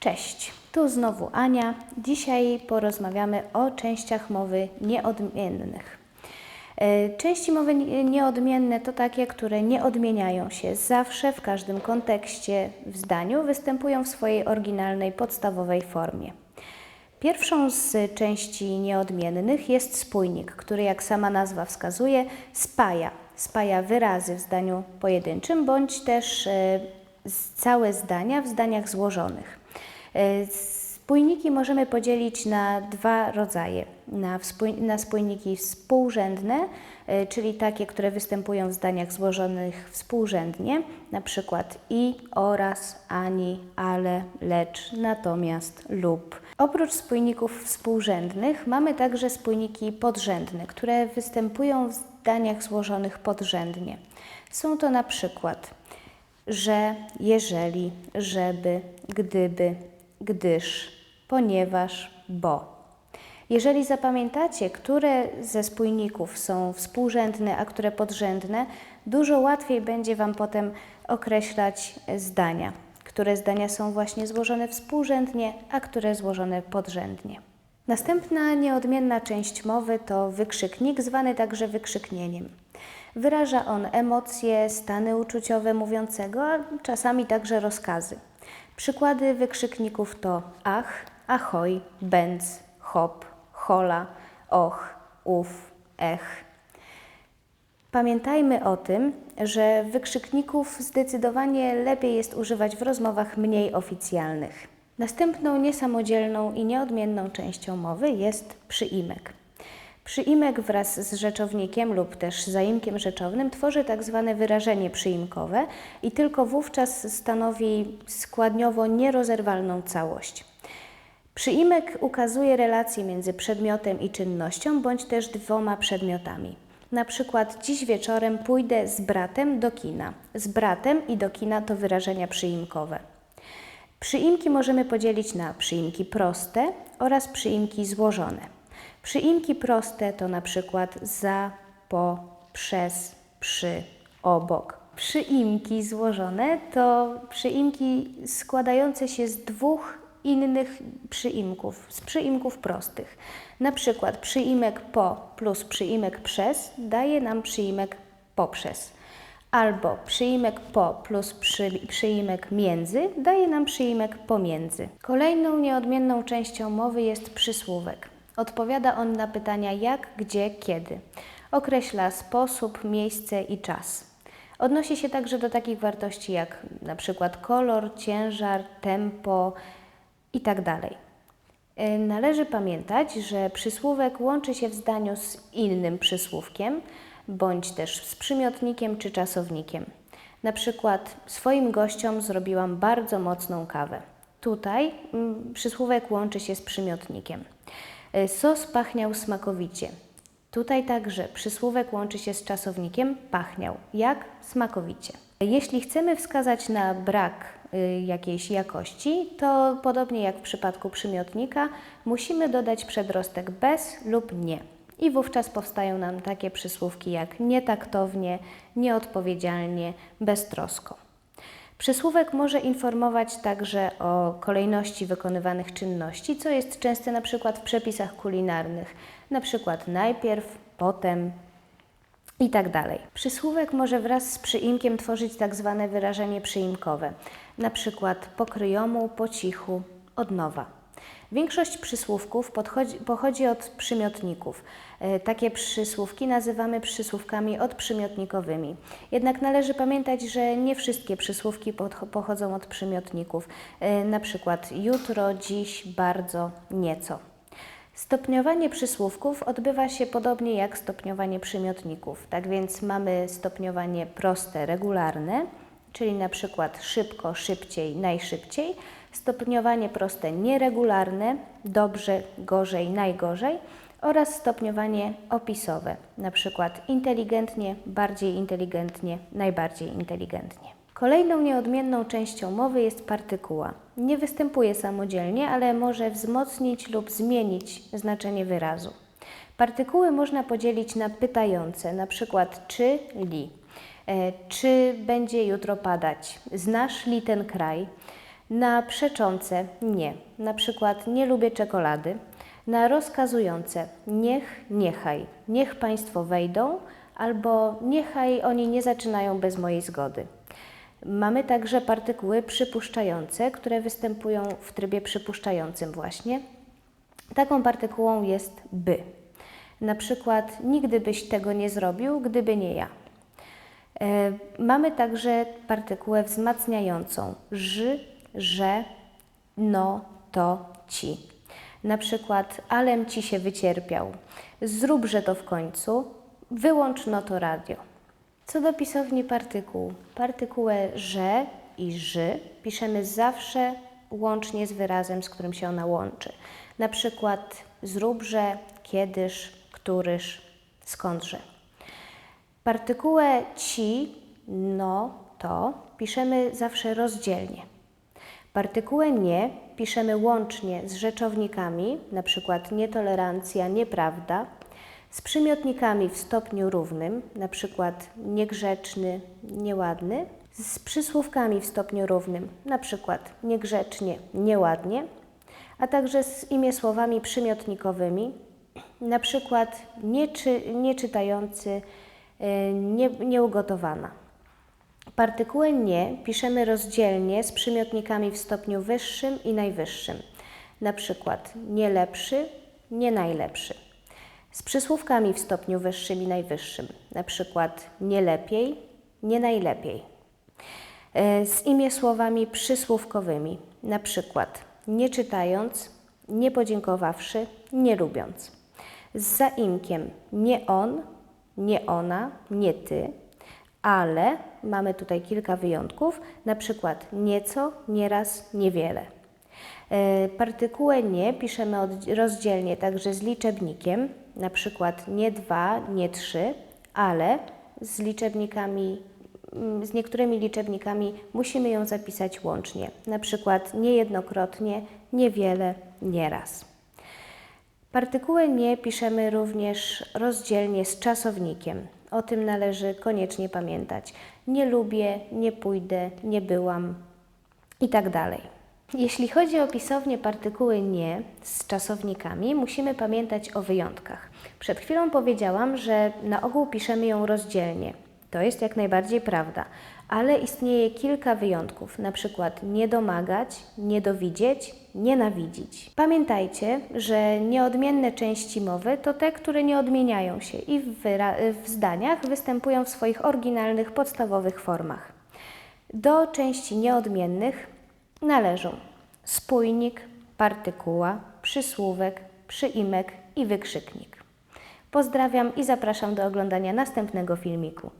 Cześć, tu znowu Ania. Dzisiaj porozmawiamy o częściach mowy nieodmiennych. E, Części mowy nie- nieodmienne to takie, które nie odmieniają się zawsze, w każdym kontekście w zdaniu, występują w swojej oryginalnej, podstawowej formie. Pierwszą z części nieodmiennych jest spójnik, który, jak sama nazwa wskazuje, spaja. Spaja wyrazy w zdaniu pojedynczym bądź też e, całe zdania w zdaniach złożonych. E, Spójniki możemy podzielić na dwa rodzaje. Na, na spójniki współrzędne, e, czyli takie, które występują w zdaniach złożonych współrzędnie, na przykład i, oraz, ani, ale, lecz, natomiast, lub. Oprócz spójników współrzędnych mamy także spójniki podrzędne, które występują w zdaniach złożonych podrzędnie. Są to na przykład że, jeżeli, żeby, gdyby, gdyż, ponieważ, bo. Jeżeli zapamiętacie, które ze spójników są współrzędne, a które podrzędne, dużo łatwiej będzie Wam potem określać zdania, które zdania są właśnie złożone współrzędnie, a które złożone podrzędnie. Następna nieodmienna część mowy to wykrzyknik, zwany także wykrzyknieniem. Wyraża on emocje, stany uczuciowe mówiącego, a czasami także rozkazy. Przykłady wykrzykników to ach, ahoj, bęc, hop, hola, och, ów, ech. Pamiętajmy o tym, że wykrzykników zdecydowanie lepiej jest używać w rozmowach mniej oficjalnych. Następną niesamodzielną i nieodmienną częścią mowy jest przyimek. Przyimek wraz z rzeczownikiem lub też zaimkiem rzeczownym tworzy tak zwane wyrażenie przyimkowe i tylko wówczas stanowi składniowo nierozerwalną całość. Przyimek ukazuje relację między przedmiotem i czynnością, bądź też dwoma przedmiotami. Na przykład dziś wieczorem pójdę z bratem do kina. Z bratem i do kina to wyrażenia przyimkowe. Przyimki możemy podzielić na przyimki proste oraz przyimki złożone. Przyimki proste to na przykład za, po, przez, przy, obok. Przyimki złożone to przyimki składające się z dwóch innych przyimków, z przyimków prostych. Na przykład przyimek po plus przyimek przez daje nam przyimek poprzez. Albo przyimek po plus przy, przyimek między daje nam przyimek pomiędzy. Kolejną nieodmienną częścią mowy jest przysłówek. Odpowiada on na pytania jak, gdzie, kiedy. Określa sposób, miejsce i czas. Odnosi się także do takich wartości jak na przykład kolor, ciężar, tempo i tak. Y, Należy pamiętać, że przysłówek łączy się w zdaniu z innym przysłówkiem, bądź też z przymiotnikiem czy czasownikiem. Na przykład swoim gościom zrobiłam bardzo mocną kawę. Tutaj mm, przysłówek łączy się z przymiotnikiem. Y, Sos pachniał smakowicie. Tutaj także przysłówek łączy się z czasownikiem pachniał, jak smakowicie. Jeśli chcemy wskazać na brak y, jakiejś jakości, to podobnie jak w przypadku przymiotnika, musimy dodać przedrostek bez lub nie. I wówczas powstają nam takie przysłówki jak nietaktownie, nieodpowiedzialnie, beztrosko. Przysłówek może informować także o kolejności wykonywanych czynności, co jest częste na przykład w przepisach kulinarnych, na przykład najpierw, potem i tak. Przysłówek może wraz z przyimkiem tworzyć tak zwane wyrażenie przyimkowe, na przykład pokryjomu, po cichu, od nowa. Większość przysłówków pochodzi od przymiotników. E, Takie przysłówki nazywamy przysłówkami odprzymiotnikowymi. Jednak należy pamiętać, że nie wszystkie przysłówki pochodzą od przymiotników. E, Na przykład jutro, dziś, bardzo, nieco. Stopniowanie przysłówków odbywa się podobnie jak stopniowanie przymiotników. Tak więc mamy stopniowanie proste, regularne, czyli na przykład szybko, szybciej, najszybciej. Stopniowanie proste nieregularne, dobrze, gorzej, najgorzej oraz stopniowanie opisowe, na przykład inteligentnie, bardziej inteligentnie, najbardziej inteligentnie. Kolejną nieodmienną częścią mowy jest partykuła. Nie występuje samodzielnie, ale może wzmocnić lub zmienić znaczenie wyrazu. Partykuły można podzielić na pytające, na przykład czy, li. E, Czy będzie jutro padać? Znasz li ten kraj? Na przeczące nie, na przykład nie lubię czekolady. Na rozkazujące niech, niechaj, niech Państwo wejdą albo niechaj oni nie zaczynają bez mojej zgody. Mamy także partykuły przypuszczające, które występują w trybie przypuszczającym właśnie. Taką partykułą jest by. Na przykład nigdy byś tego nie zrobił, gdyby nie ja. E, Mamy także partykułę wzmacniającą ży, że, no, to, ci. Na przykład alem ci się wycierpiał, zróbże to w końcu, wyłącz no to radio. Co do pisowni partykuł, partykułę że i ży piszemy zawsze łącznie z wyrazem, z którym się ona łączy. Na przykład zróbże, kiedyż, któryż, skądże. Partykułę ci, no, to piszemy zawsze rozdzielnie. Partykułę nie piszemy łącznie z rzeczownikami, przykład nietolerancja, nieprawda, z przymiotnikami w stopniu równym, przykład niegrzeczny, nieładny, z przysłówkami w stopniu równym, przykład niegrzecznie, nieładnie, a także z imiesłowami przymiotnikowymi, na przykład nieczy, nieczytający, y, nie, nieugotowana. Partykułę nie piszemy rozdzielnie z przymiotnikami w stopniu wyższym i najwyższym. Na przykład nie lepszy, nie najlepszy. Z przysłówkami w stopniu wyższym i najwyższym. Na przykład nie lepiej, nie najlepiej. E, Z imię słowami przysłówkowymi. Na przykład nie czytając, nie podziękowawszy, nie lubiąc. Z zaimkiem nie on, nie ona, nie ty, ale mamy tutaj kilka wyjątków, na przykład nieco, nieraz, niewiele. E, Partykułę nie piszemy rozdzielnie także z liczebnikiem, na przykład nie dwa, nie trzy, ale z liczebnikami, mm, z niektórymi liczebnikami musimy ją zapisać łącznie, na przykład niejednokrotnie, niewiele, nieraz. Partykułę nie piszemy również rozdzielnie z czasownikiem. O tym należy koniecznie pamiętać. Nie lubię, nie pójdę, nie byłam i tak dalej. Jeśli chodzi o pisownię partykuły nie z czasownikami, musimy pamiętać o wyjątkach. Przed chwilą powiedziałam, że na ogół piszemy ją rozdzielnie. To jest jak najbardziej prawda, ale istnieje kilka wyjątków, na przykład nie domagać, nie dowidzieć, nienawidzić. Pamiętajcie, że nieodmienne części mowy to te, które nie odmieniają się i w, w zdaniach występują w swoich oryginalnych, podstawowych formach. Do części nieodmiennych należą spójnik, partykuła, przysłówek, przyimek i wykrzyknik. Pozdrawiam i zapraszam do oglądania następnego filmiku.